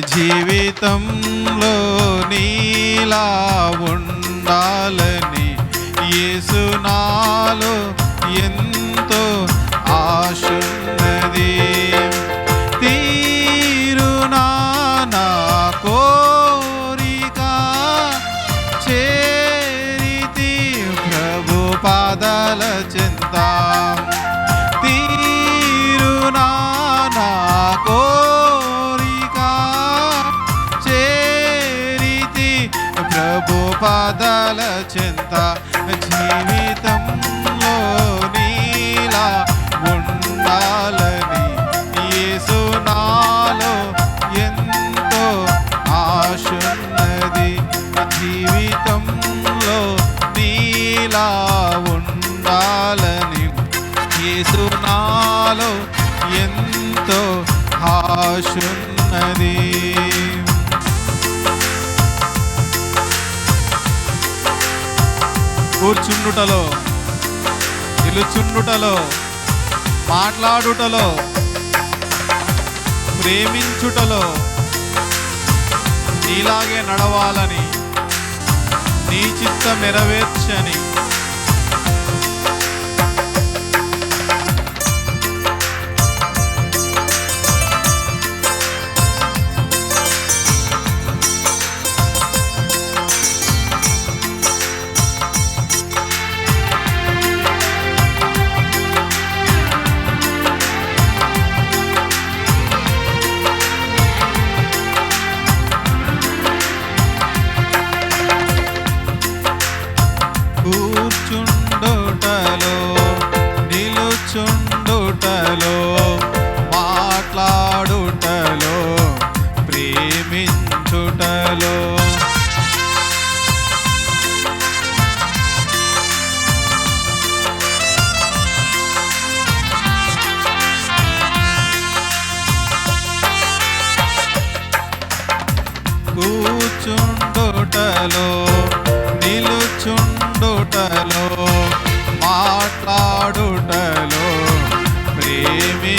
జీవితంలో నీలా ఉండాలని ఏసునాలో ఎంతో ఆశ పాదాల చింత జీవితంలో నీలా ఉండాలని యేసు నాలో ఎంతో ఆశున్నది. జీవితంలో నీలా ఉండాలని యేసు నాలో ఎంతో ఆశున్నది. కూర్చుండుటలో నిలుచుండుటలో మాట్లాడుటలో ప్రేమించుటలో నీలాగే నడవాలని నీ చిత్త నెరవేర్చని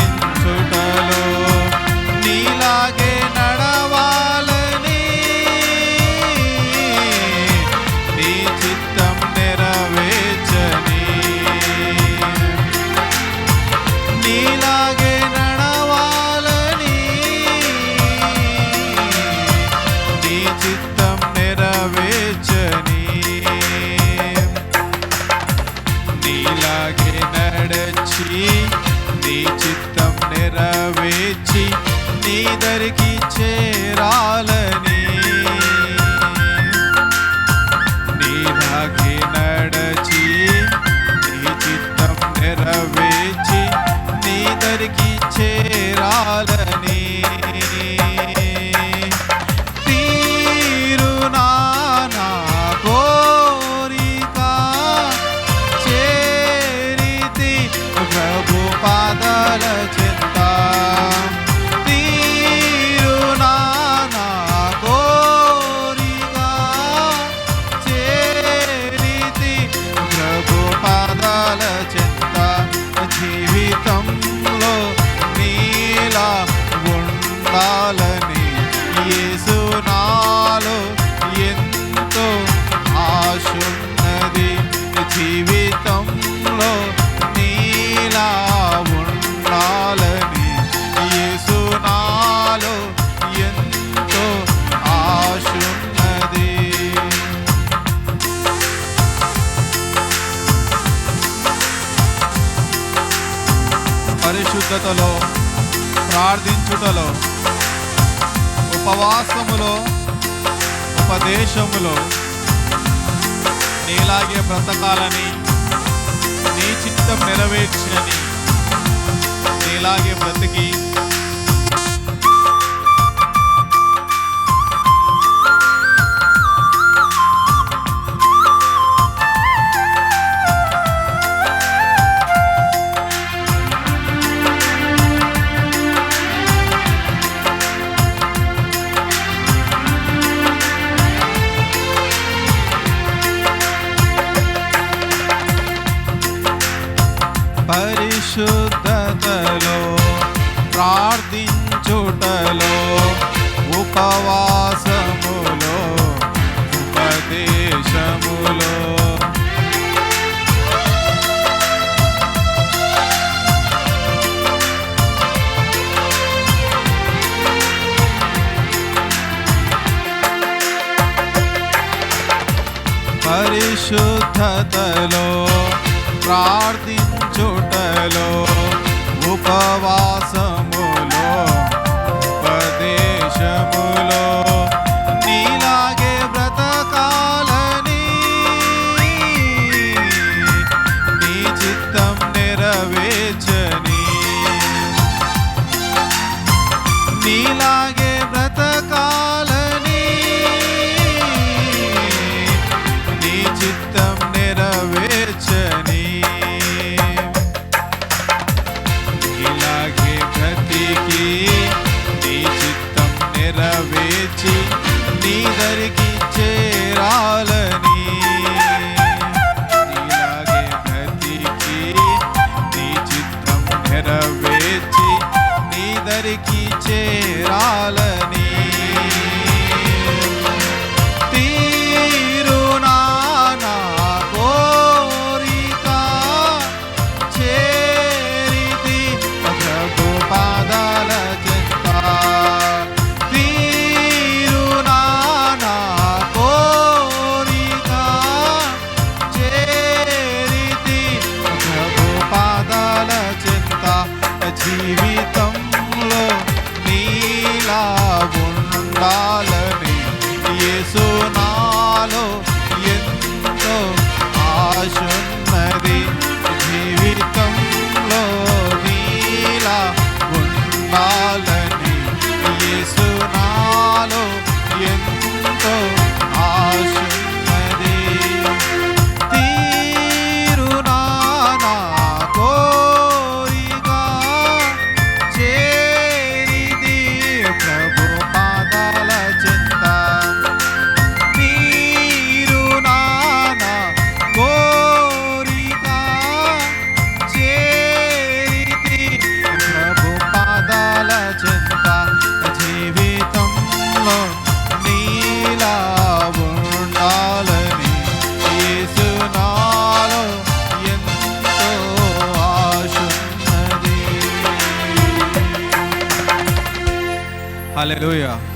Thank you. నీ చేరాలని. నీ నాకి నడచి నీ చిత్తం నెరవేర్చి నీ దరికి చేరాలని. ప్రభు పాదాల చింత పరిశుద్ధతలో ప్రార్థించుటలో ఉపవాసములో ఉపదేశములో నీలాగే బ్రతకాలని నీ చిత్తం నెరవేర్చినని నీలాగే బ్రతికి పరిశుద్ధతలో ప్రార్థించుటలో ఉపవా ఆశున్నది హల్లెలూయా